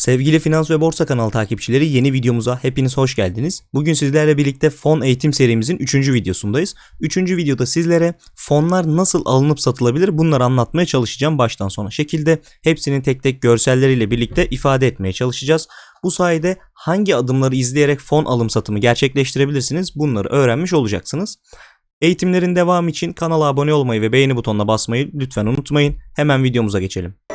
Sevgili Finans ve Borsa kanalı takipçileri yeni videomuza hepiniz hoş geldiniz. Bugün sizlerle birlikte fon eğitim serimizin 3. videosundayız. 3. videoda sizlere fonlar nasıl alınıp satılabilir bunları anlatmaya çalışacağım baştan sona şekilde. Hepsinin tek tek görselleriyle birlikte ifade etmeye çalışacağız. Bu sayede hangi adımları izleyerek fon alım satımı gerçekleştirebilirsiniz bunları öğrenmiş olacaksınız. Eğitimlerin devamı için kanala abone olmayı ve beğeni butonuna basmayı lütfen unutmayın. Hemen videomuza geçelim.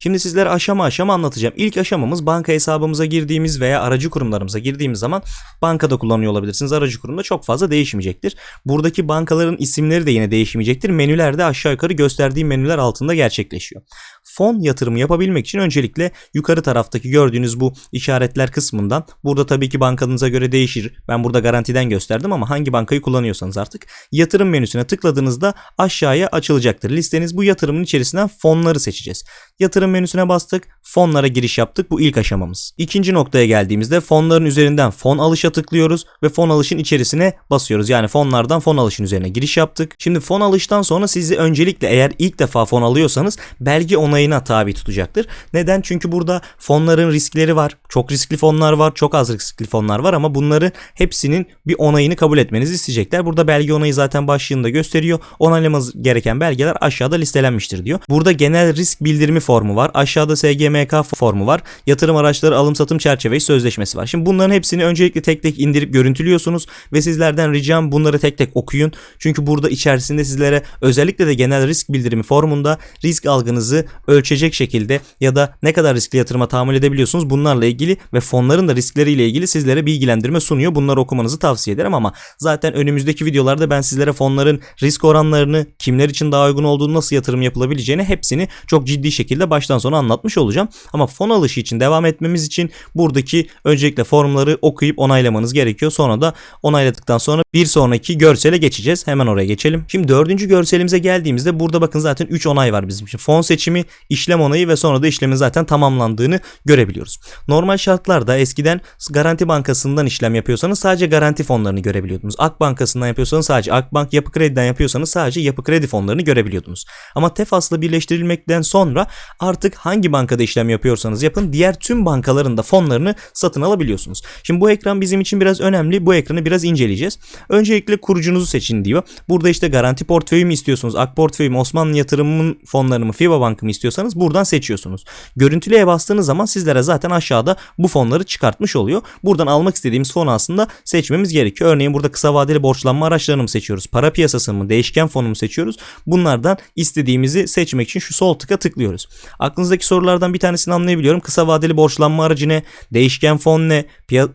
Şimdi sizlere aşama aşama anlatacağım. İlk aşamamız banka hesabımıza girdiğimiz veya aracı kurumlarımıza girdiğimiz zaman bankada kullanıyor olabilirsiniz. Aracı kurumda çok fazla değişmeyecektir. Buradaki bankaların isimleri de yine değişmeyecektir. Menüler de aşağı yukarı gösterdiğim menüler altında gerçekleşiyor. Fon yatırımı yapabilmek için öncelikle yukarı taraftaki gördüğünüz bu işaretler kısmından burada tabii ki bankanıza göre değişir. Ben burada garantiden gösterdim ama hangi bankayı kullanıyorsanız artık yatırım menüsüne tıkladığınızda aşağıya açılacaktır. Listeniz bu yatırımın içerisinden fonları seçeceğiz. Yatırım menüsüne bastık. Fonlara giriş yaptık. Bu ilk aşamamız. İkinci noktaya geldiğimizde fonların üzerinden fon alışa tıklıyoruz ve fon alışın içerisine basıyoruz. Yani fonlardan fon alışın üzerine giriş yaptık. Şimdi fon alıştan sonra sizi öncelikle eğer ilk defa fon alıyorsanız belge onayına tabi tutacaktır. Neden? Çünkü burada fonların riskleri var. Çok riskli fonlar var, çok az riskli fonlar var ama bunları hepsinin bir onayını kabul etmenizi isteyecekler. Burada belge onayı zaten başlığında gösteriyor. Onaylamanız gereken belgeler aşağıda listelenmiştir diyor. Burada genel risk bildirimi formu var. Aşağıda SGMK formu var. Yatırım araçları alım satım çerçevesi sözleşmesi var. Şimdi bunların hepsini öncelikle tek tek indirip görüntülüyorsunuz ve sizlerden ricam bunları tek tek okuyun. Çünkü burada içerisinde sizlere özellikle de genel risk bildirimi formunda risk algınızı ölçecek şekilde ya da ne kadar riskli yatırıma tahammül edebiliyorsunuz bunlarla ilgili ve fonların da riskleriyle ilgili sizlere bilgilendirme sunuyor. Bunları okumanızı tavsiye ederim ama zaten önümüzdeki videolarda ben sizlere fonların risk oranlarını, kimler için daha uygun olduğunu, nasıl yatırım yapılabileceğini hepsini çok ciddi şekilde baştan sona anlatmış olacağım. Ama fon alışı için devam etmemiz için buradaki öncelikle formları okuyup onaylamanız gerekiyor. Sonra da onayladıktan sonra bir sonraki görsele geçeceğiz. Hemen oraya geçelim. Şimdi dördüncü görselimize geldiğimizde burada bakın zaten 3 onay var bizim için. Fon seçimi, işlem onayı ve sonra da işlemin zaten tamamlandığını görebiliyoruz. Normal şartlarda eskiden Garanti Bankası'ndan işlem yapıyorsanız sadece garanti fonlarını görebiliyordunuz. Ak Bankası'ndan yapıyorsanız sadece Akbank, Yapı Kredi'den yapıyorsanız sadece Yapı Kredi fonlarını görebiliyordunuz. Ama TEFAS'la birleştirilmekten sonra artık hangi bankada işlem yapıyorsanız yapın diğer tüm bankaların da fonlarını satın alabiliyorsunuz. Şimdi bu ekran bizim için biraz önemli. Bu ekranı biraz inceleyeceğiz. Öncelikle kurucunuzu seçin diyor. Burada işte garanti portföyü mü istiyorsunuz? Ak portföyü mü? Osmanlı yatırımının fonlarını mı? FIBA Bankı mı istiyorsanız buradan seçiyorsunuz. Görüntülüye bastığınız zaman sizlere zaten aşağıda bu fonları çıkartmış oluyor. Buradan almak istediğimiz fonu aslında seçmemiz gerekiyor. Örneğin burada kısa vadeli borçlanma araçlarını mı seçiyoruz? Para piyasası mı? Değişken fonu mu seçiyoruz? Bunlardan istediğimizi seçmek için şu sol tıka tıklıyoruz. Aklınızdaki sorulardan bir tanesini anlayabiliyorum. Kısa vadeli borçlanma aracı ne? Değişken fon ne?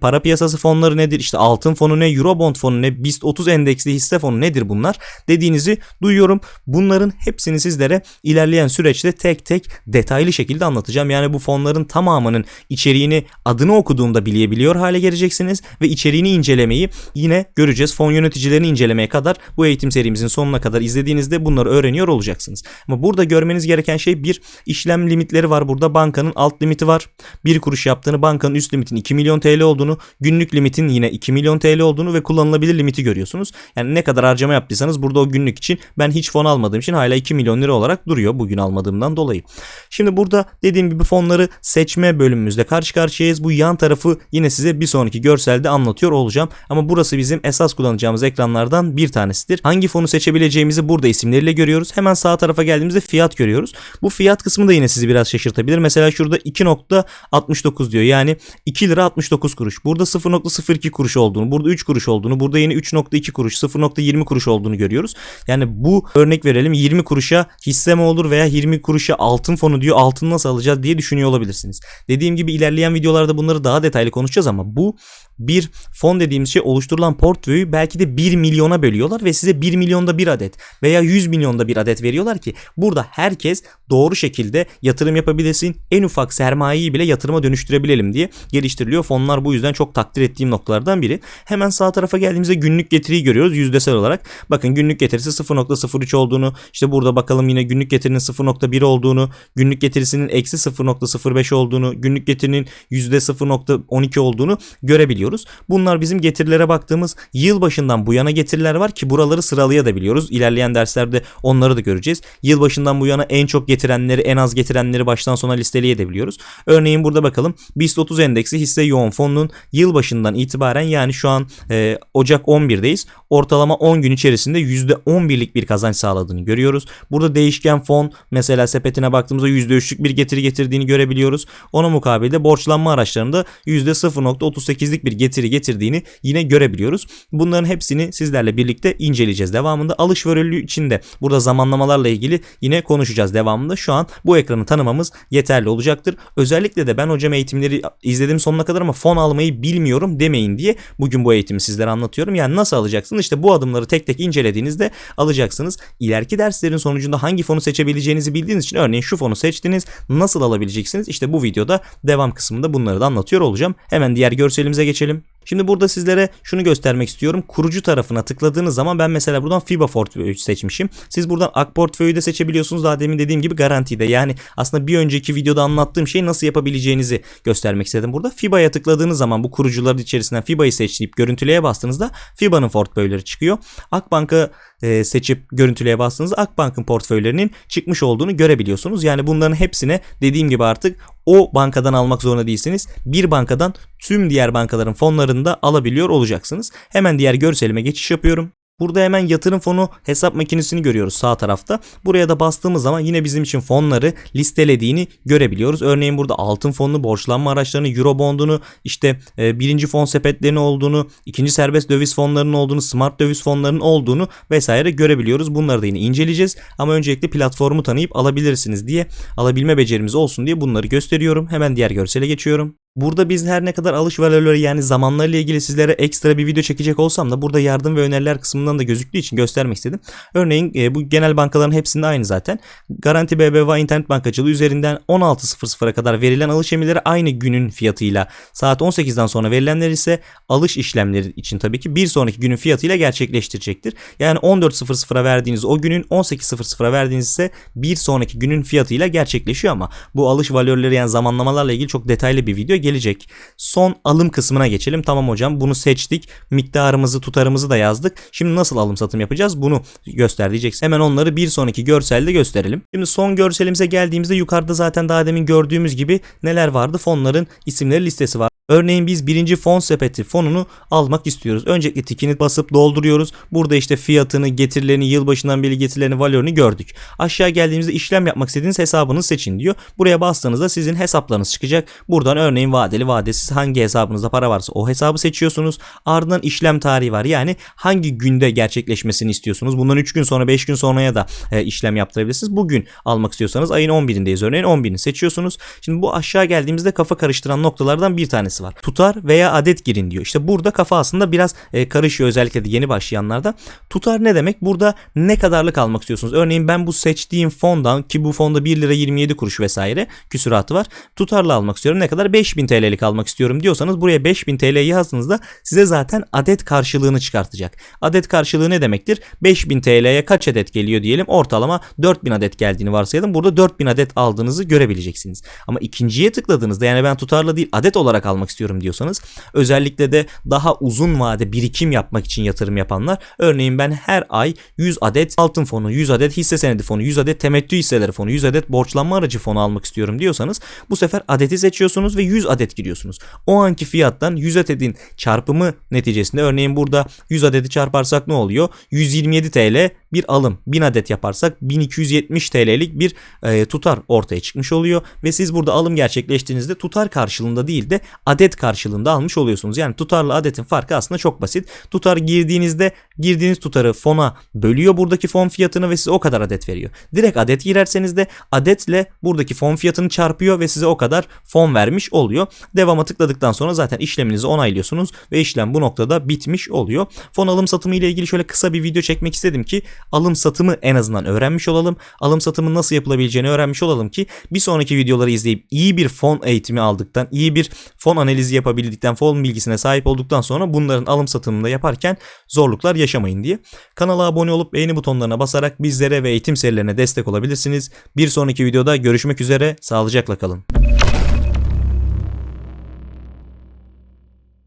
Para piyasası fonları nedir? İşte altın fonu ne? Eurobond fonu ne? BIST 30 endeksli hisse fonu nedir bunlar? Dediğinizi duyuyorum. Bunların hepsini sizlere ilerleyen süreçte tek tek detaylı şekilde anlatacağım. Yani bu fonların tamamının içeriğini adını okuduğumda bilebiliyor hale geleceksiniz ve içeriğini incelemeyi yine göreceğiz. Fon yöneticilerini incelemeye kadar bu eğitim serimizin sonuna kadar izlediğinizde bunları öğreniyor olacaksınız. Ama burada görmeniz gereken şey bir işlem limitleri var burada. Bankanın alt limiti var. Bir kuruş yaptığını bankanın üst limitin 2 milyon TL olduğunu günlük limitin yine 2 milyon TL olduğunu ve kullanılabilir limiti görüyorsunuz. Yani ne kadar harcama yaptıysanız burada o günlük için ben hiç fon almadığım için hala 2 milyon lira olarak duruyor bugün almadığımdan dolayı. Şimdi burada dediğim gibi fonları seçme bölümümüzde karşı karşıyayız. Bu yan tarafı yine size bir sonraki görselde anlatıyor olacağım. Ama burası bizim esas kullanacağımız ekranlardan bir tanesidir. Hangi fonu seçebileceğimizi burada isimleriyle görüyoruz. Hemen sağ tarafa geldiğimizde fiyat görüyoruz. Bu fiyat kısmı da yine sizi biraz şaşırtabilir. Mesela şurada 2.69 diyor. Yani 2 lira 69 kuruş. Burada 0.02 kuruş olduğunu, burada 3 kuruş olduğunu, burada yine 3.2 kuruş, 0.20 kuruş olduğunu görüyoruz. Yani bu örnek verelim 20 kuruşa hisse mi olur veya 20 kuruşa altın fonu diyor. Altın nasıl alacağız diye düşünüyor olabilirsiniz. Dediğim gibi ilerleyen videolarda bunları daha detaylı konuşacağız ama bu bir fon dediğimiz şey oluşturulan portföyü belki de 1 milyona bölüyorlar ve size 1 milyonda bir adet veya 100 milyonda bir adet veriyorlar ki burada herkes doğru şekilde yatırım yapabilesin. En ufak sermayeyi bile yatırıma dönüştürebilelim diye geliştiriliyor. Fonlar bu yüzden çok takdir ettiğim noktalardan biri. Hemen sağ tarafa geldiğimizde günlük getiriyi görüyoruz yüzdesel olarak. Bakın günlük getirisi 0.03 olduğunu işte burada bakalım yine günlük getirinin 0.1 olduğunu günlük getirisinin eksi 0.05 olduğunu günlük getirinin %0.12 olduğunu görebiliyoruz. Bunlar bizim getirilere baktığımız yıl başından bu yana getiriler var ki buraları sıralayabiliyoruz. İlerleyen derslerde onları da göreceğiz. Yıl başından bu yana en çok getirenleri en az getirenleri baştan sona listeleyebiliyoruz. Örneğin burada bakalım BIST 30 endeksi hisse yoğun fonunun yıl başından itibaren yani şu an e, Ocak 11'deyiz. Ortalama 10 gün içerisinde %11'lik bir kazanç sağladığını görüyoruz. Burada değişken fon mesela sepetine baktığımızda %3'lük bir getiri getirdiğini görebiliyoruz. Ona mukabilde borçlanma araçlarında %0.38'lik bir getiri getirdiğini yine görebiliyoruz. Bunların hepsini sizlerle birlikte inceleyeceğiz. Devamında alış ve içinde burada zamanlamalarla ilgili yine konuşacağız devamında. Şu an bu ekranı tanımamız yeterli olacaktır. Özellikle de ben hocam eğitimleri izledim sonuna kadar ama fon almayı bilmiyorum demeyin diye bugün bu eğitimi sizlere anlatıyorum. Yani nasıl alacaksınız? İşte bu adımları tek tek incelediğinizde alacaksınız. İleriki derslerin sonucunda hangi fonu seçebileceğinizi bildiğiniz için örneğin şu fonu seçtiniz. Nasıl alabileceksiniz? İşte bu videoda devam kısmında bunları da anlatıyor olacağım. Hemen diğer görselimize geçelim. Şimdi burada sizlere şunu göstermek istiyorum. Kurucu tarafına tıkladığınız zaman ben mesela buradan FIBA portföyü seçmişim. Siz buradan AK portföyü de seçebiliyorsunuz. Daha demin dediğim gibi garantide. Yani aslında bir önceki videoda anlattığım şeyi nasıl yapabileceğinizi göstermek istedim burada. FIBA'ya tıkladığınız zaman bu kurucuların içerisinden FIBA'yı seçip görüntüleye bastığınızda FIBA'nın portföyleri çıkıyor. Akbank'ı e, seçip görüntüleye bastığınızda Akbank'ın portföylerinin çıkmış olduğunu görebiliyorsunuz. Yani bunların hepsine dediğim gibi artık o bankadan almak zorunda değilsiniz. Bir bankadan tüm diğer bankaların fonlarını da alabiliyor olacaksınız. Hemen diğer görselime geçiş yapıyorum. Burada hemen yatırım fonu hesap makinesini görüyoruz sağ tarafta. Buraya da bastığımız zaman yine bizim için fonları listelediğini görebiliyoruz. Örneğin burada altın fonunu, borçlanma araçlarını, euro bondunu, işte e, birinci fon sepetlerini olduğunu, ikinci serbest döviz fonlarının olduğunu, smart döviz fonlarının olduğunu vesaire görebiliyoruz. Bunları da yine inceleyeceğiz. Ama öncelikle platformu tanıyıp alabilirsiniz diye, alabilme becerimiz olsun diye bunları gösteriyorum. Hemen diğer görsele geçiyorum. Burada biz her ne kadar alış valörleri yani zamanlarıyla ilgili sizlere ekstra bir video çekecek olsam da burada yardım ve öneriler kısmından da gözüktüğü için göstermek istedim. Örneğin e, bu genel bankaların hepsinde aynı zaten. Garanti BBVA internet bankacılığı üzerinden 16.00'a kadar verilen alış emirleri aynı günün fiyatıyla saat 18'den sonra verilenler ise alış işlemleri için tabii ki bir sonraki günün fiyatıyla gerçekleştirecektir. Yani 14.00'a verdiğiniz o günün 18.00'a verdiğiniz ise bir sonraki günün fiyatıyla gerçekleşiyor ama bu alış valörleri yani zamanlamalarla ilgili çok detaylı bir video gelecek. Son alım kısmına geçelim. Tamam hocam bunu seçtik. Miktarımızı tutarımızı da yazdık. Şimdi nasıl alım satım yapacağız bunu göster diyeceksin. Hemen onları bir sonraki görselde gösterelim. Şimdi son görselimize geldiğimizde yukarıda zaten daha demin gördüğümüz gibi neler vardı? Fonların isimleri listesi var. Örneğin biz birinci fon sepeti fonunu almak istiyoruz. Öncelikle tikini basıp dolduruyoruz. Burada işte fiyatını, getirilerini, yılbaşından beri getirilerini, valörünü gördük. Aşağı geldiğimizde işlem yapmak istediğiniz hesabınızı seçin diyor. Buraya bastığınızda sizin hesaplarınız çıkacak. Buradan örneğin vadeli, vadesiz hangi hesabınızda para varsa o hesabı seçiyorsunuz. Ardından işlem tarihi var. Yani hangi günde gerçekleşmesini istiyorsunuz. Bundan 3 gün sonra 5 gün sonraya da e, işlem yaptırabilirsiniz. Bugün almak istiyorsanız ayın 11'indeyiz örneğin 11'ini seçiyorsunuz. Şimdi bu aşağı geldiğimizde kafa karıştıran noktalardan bir tanesi var. Tutar veya adet girin diyor. İşte burada kafa aslında biraz e, karışıyor özellikle de yeni başlayanlarda. Tutar ne demek? Burada ne kadarlık almak istiyorsunuz? Örneğin ben bu seçtiğim fondan ki bu fonda 1 lira 27 kuruş vesaire küsuratı var. Tutarla almak istiyorum. Ne kadar? 5000 TL'lik almak istiyorum diyorsanız buraya 5000 TL yazdığınızda size zaten adet karşılığını çıkartacak. Adet karşılığı ne demektir? 5000 TL'ye kaç adet geliyor diyelim. Ortalama 4000 adet geldiğini varsayalım. Burada 4000 adet aldığınızı görebileceksiniz. Ama ikinciye tıkladığınızda yani ben tutarla değil adet olarak almak istiyorum diyorsanız özellikle de daha uzun vade birikim yapmak için yatırım yapanlar örneğin ben her ay 100 adet altın fonu, 100 adet hisse senedi fonu, 100 adet temettü hisseleri fonu, 100 adet borçlanma aracı fonu almak istiyorum diyorsanız bu sefer adeti seçiyorsunuz ve 100 adet giriyorsunuz. O anki fiyattan 100 adetin çarpımı neticesinde örneğin burada 100 adeti çarparsak ne oluyor? 127 TL bir alım. 1000 adet yaparsak 1270 TL'lik bir e, tutar ortaya çıkmış oluyor ve siz burada alım gerçekleştiğinizde tutar karşılığında değil de adet karşılığında almış oluyorsunuz. Yani tutarla adetin farkı aslında çok basit. Tutar girdiğinizde girdiğiniz tutarı fona bölüyor buradaki fon fiyatını ve size o kadar adet veriyor. Direkt adet girerseniz de adetle buradaki fon fiyatını çarpıyor ve size o kadar fon vermiş oluyor. Devama tıkladıktan sonra zaten işleminizi onaylıyorsunuz ve işlem bu noktada bitmiş oluyor. Fon alım satımı ile ilgili şöyle kısa bir video çekmek istedim ki alım satımı en azından öğrenmiş olalım. Alım satımın nasıl yapılabileceğini öğrenmiş olalım ki bir sonraki videoları izleyip iyi bir fon eğitimi aldıktan, iyi bir fon analizi yapabildikten, fon bilgisine sahip olduktan sonra bunların alım satımında yaparken zorluklar yaşamayın diye. Kanala abone olup beğeni butonlarına basarak bizlere ve eğitim serilerine destek olabilirsiniz. Bir sonraki videoda görüşmek üzere, sağlıcakla kalın.